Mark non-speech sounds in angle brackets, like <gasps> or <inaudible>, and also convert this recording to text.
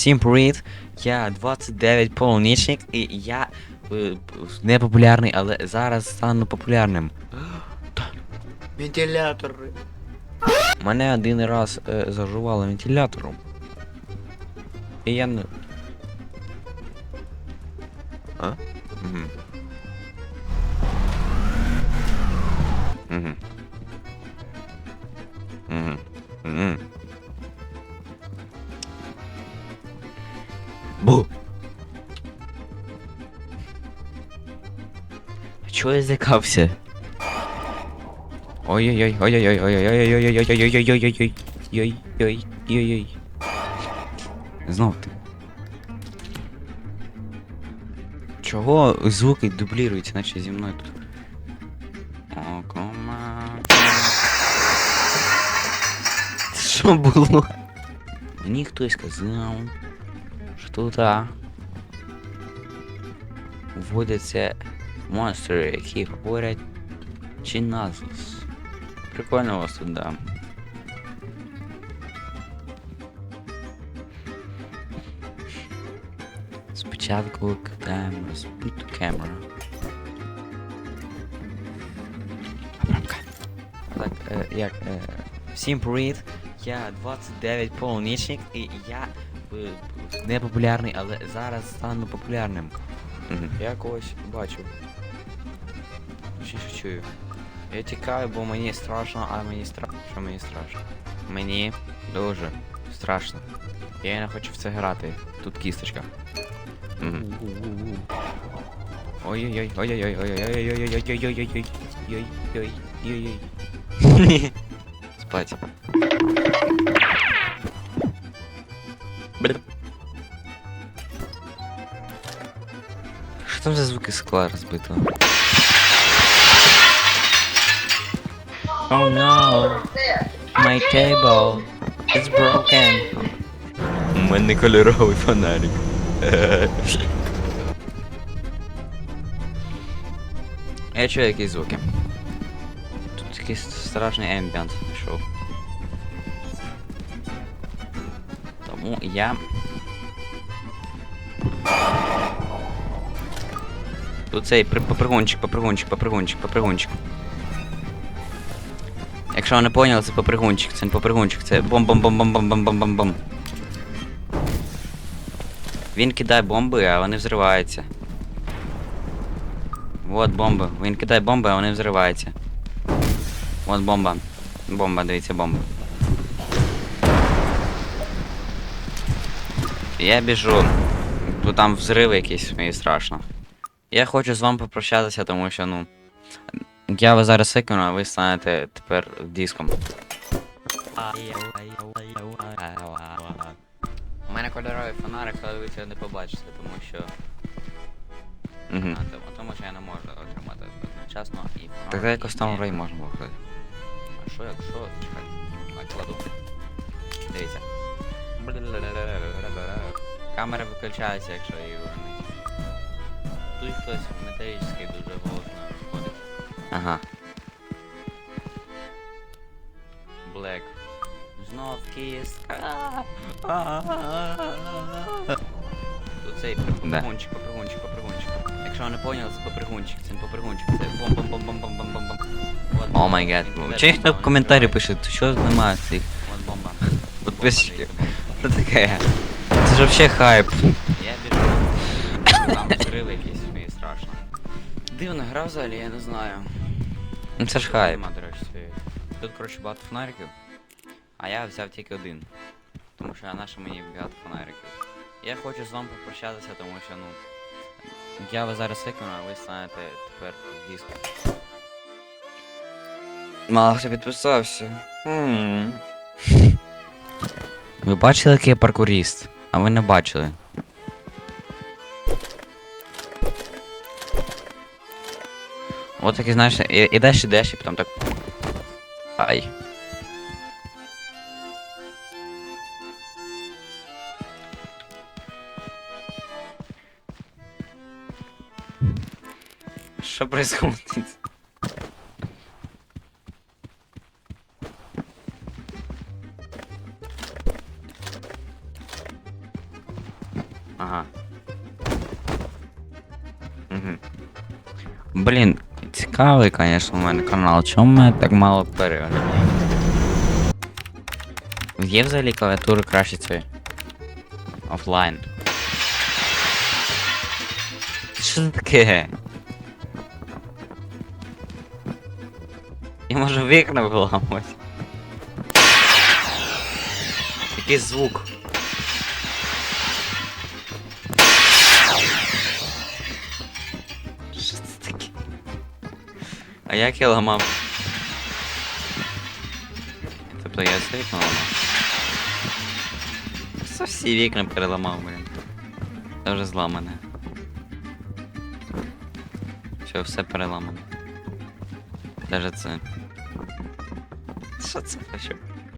Всім привіт! Я 29 полунічник і я е, не популярний, але зараз стану популярним. <gasps> Вентилятори. Мене один раз е, зажувало вентилятором. І я не. А? Угу. Чого я злякався? Ой-ой-ой, ой-ой-ой, монстри, які говорять Чиназус. Прикольно у вас тут, да. Спочатку кидаємо спіту камера. Так, е, як е, всім привіт. Я 29 полунічник і я е, не популярний, але зараз стану популярним. Mm -hmm. Я когось бачив. Чи що чую? Я тікаю, бо мені страшно, а мені страшно. Що мені страшно? Мені дуже страшно. Я не хочу в це грати. Тут кісточка. Ой-ой-ой, ой-ой-ой, Oh no, my table is broken. У мене кольоровий фонарик. Я чую якісь звуки. Тут якийсь страшний ембіант пішов. Тому я. Тут цей при- попригунчик, попригунчик, попригунчик, попригунчик. Якщо ви не поняли, це попригунчик, це не попригунчик, це бом-бом-бом-бом-бом-бом-бом-бом. Він кидає бомби, а вони взриваються. Вот бомби. Він кидає бомби, а вони взриваються. Вот бомба. Бомба, дивіться, бомба. Я біжу. Тут там взриви якісь, мені страшно. Я хочу з вами попрощатися, тому що, ну. Я вас зараз викину, а ви станете тепер диском. У мене кольоровий фонарик, але ви цього не побачите, тому що. Угу. А, тому, що я не можу отримати одночасно і фонарик. Тогда якось там в рай можна виходити. А що якщо. Чекай, накладу. Дивіться. Камера виключається, якщо її виронить. Тут хтось металічний дуже голосно. Ага. Блек. Знов кістка. Тут цей попригунчик, попригунчик, попригунчик. Якщо не поняли, це попригунчик, це не попригунчик, це бом бом бом бом бом бом бом бом О май гад. Чи хто в коментарі пише, то що немає цих Вот бомба. підписчиків? Що таке? Це ж вообще хайп. Я біжу. Там взриви якісь, мені страшно. Дивна гра взагалі, я не знаю. Ну це ж хайп. Нема, до речі, цієї. Тут, коротше, багато фонариків. А я взяв тільки один. Тому що на що мені багато фонариків. Я хочу з вами попрощатися, тому що, ну. Я вас зараз викину, а ви станете тепер диском. Мало хто підписався. Хм. Ви бачили, який я паркуріст? А ви не бачили. От такий, знаєш, і- ідеш, ідеш, і потім так. Ай. Що происходит? Ага. Угу. Блін, цікавий, звісно, у мене канал. Чому мене так мало переглядів? Є взагалі клавіатури краще цієї? Офлайн. Що це таке? Я можу вікна виламати. Який звук? А як я ламав? Тобто я це вікно ламав? Це всі вікна переламав, блін. Це вже зламане. Все, все переламане. Даже це. Що це вообще?